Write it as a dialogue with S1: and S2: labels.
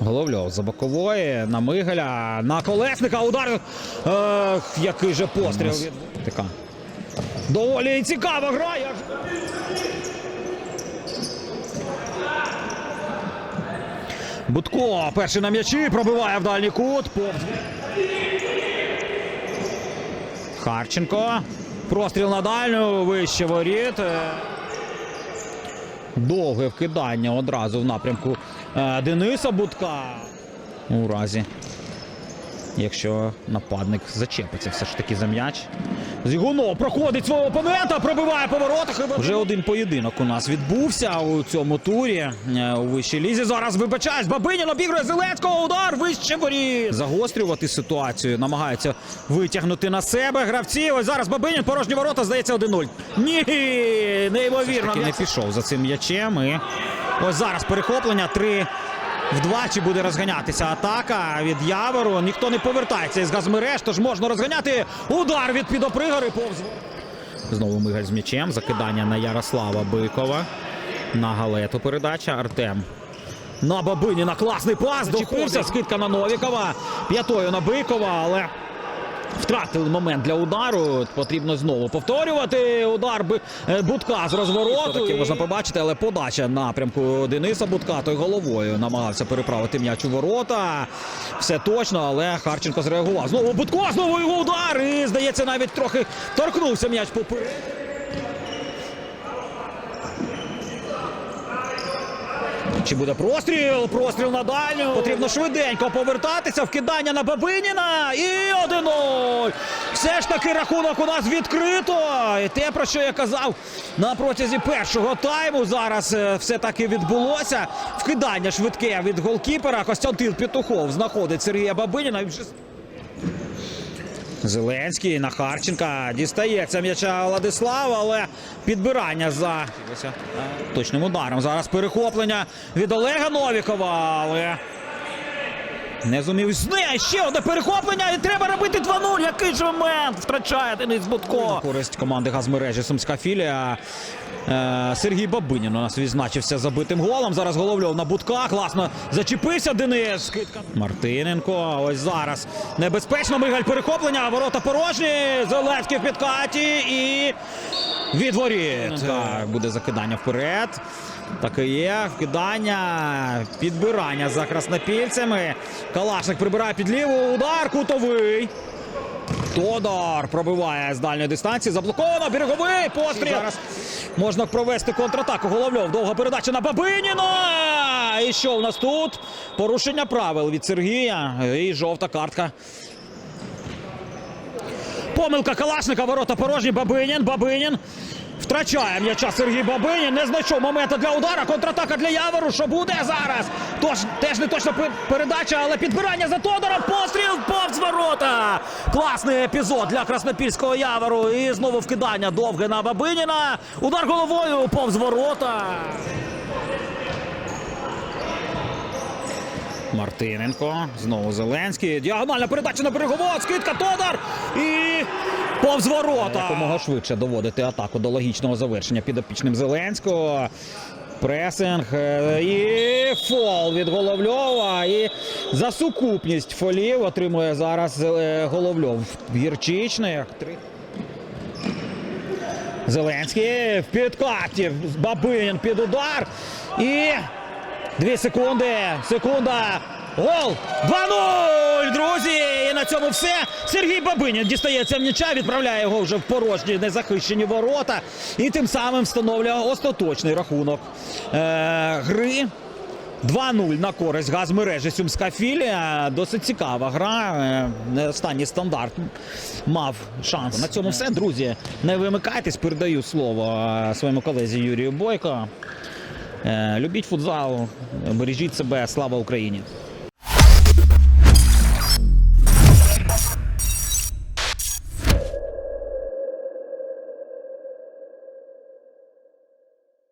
S1: Головльов за бокової на Мигаля, на колесника. Удар. Ех, Який же постріл. Така. Доволі цікава грає. Як... Будко перший на м'ячі пробиває в дальній кут. Повз. Харченко. Простріл на дальню, вище воріт. Е, Довге вкидання одразу в напрямку е, Дениса Будка. У разі, якщо нападник зачепиться все ж таки за м'яч. Зігунов проходить свого опонента, пробиває по воротах. і Вже один поєдинок у нас відбувся у цьому турі е, у вищій лізі. Зараз вибачаюсь. Бабинін обігрує Зеленського. Удар вище воріт. Загострювати ситуацію. Намагається витягнути на себе гравці. Ось зараз Бабинін порожні ворота здається 1-0. Ні, неймовірно. Не пішов за цим м'ячем. І ось зараз перехоплення. Три Вдвачі буде розганятися атака від Явору. Ніхто не повертається із газмереж, тож можна розганяти удар від підопригори повз. Знову Мигаль з м'ячем. Закидання на Ярослава Бикова. На галету передача. Артем. На Бабиніна класний пас. Дохопився. Скидка на Новікова. П'ятою на Бикова, але. Втратили момент для удару. Потрібно знову повторювати. Удар е, Будка з розвороту. Таки можна побачити, але подача напрямку Дениса Будка. Той головою намагався переправити м'яч у ворота. Все точно, але Харченко зреагував. Знову Будко, знову його удар. І здається, навіть трохи торкнувся м'яч поперед. Чи буде простріл? Простріл на дальню. Потрібно швиденько повертатися. Вкидання на Бабиніна. І 1-0. Все ж таки рахунок у нас відкрито. І те, про що я казав на протязі першого тайму. Зараз е, все таки відбулося. Вкидання швидке від голкіпера. Костянтин Петухов знаходить Сергія Бабиніна. Зеленський на Харченка дістається м'яча Владислав, але підбирання за точним ударом. Зараз перехоплення від Олега Новікова, але не зумів. Зне ще одне перехоплення і треба робити 2-0. Який же момент втрачає Денис Будко. Користь команди газмережі Сумська філія. Е, Сергій Бабинін у нас відзначився забитим голом. Зараз Головльов на Будка. Класно зачепився Денис. Мартиненко. Ось зараз небезпечно. Мигаль перехоплення. Ворота порожні. Зеленський в підкаті і від воріт. Так, буде закидання вперед. Так і є. Вкидання, підбирання за краснопільцями. Калашник прибирає під ліву. Удар кутовий. Тодор пробиває з дальньої дистанції. Заблоковано. Береговий постріл. Зараз можна провести контратаку. Головльов. Довга передача на Бабиніна. І що у нас тут? Порушення правил від Сергія. І жовта картка. Помилка Калашника. Ворота порожні. Бабинін. Бабинін. Втрачає м'яча Сергій Бабинін. Не знайшов моменту для удара. Контратака для Явору. Що буде зараз? Тож теж не точно передача, але підбирання за Тодором. Постріл повз ворота. Класний епізод для Краснопільського Явору. І знову вкидання довге на Бабиніна. Удар головою повз ворота. Мартиненко. Знову Зеленський. Діагональна передача на берегового. Скидка Тодор. І повз ворота. Якомога швидше доводити атаку до логічного завершення підопічним Зеленського. Пресинг е, і фол від Головльова. І за сукупність фолів отримує зараз е, Головльов. Гірчичний. Зеленський в підкаті. Бабинін під удар. І дві секунди. Секунда. Гол! 2-0, друзі! І на цьому все. Сергій Бабинін дістається м'яча, відправляє його вже в порожні незахищені ворота. І тим самим встановлює остаточний рахунок е- гри. 2-0 на користь газмережі Сумська філія. Досить цікава гра. Е, Останній стандарт мав шанс. На цьому все, друзі. Не вимикайтесь, передаю слово е, своєму колезі Юрію Бойко. Е, Любіть футзал, бережіть себе, слава Україні!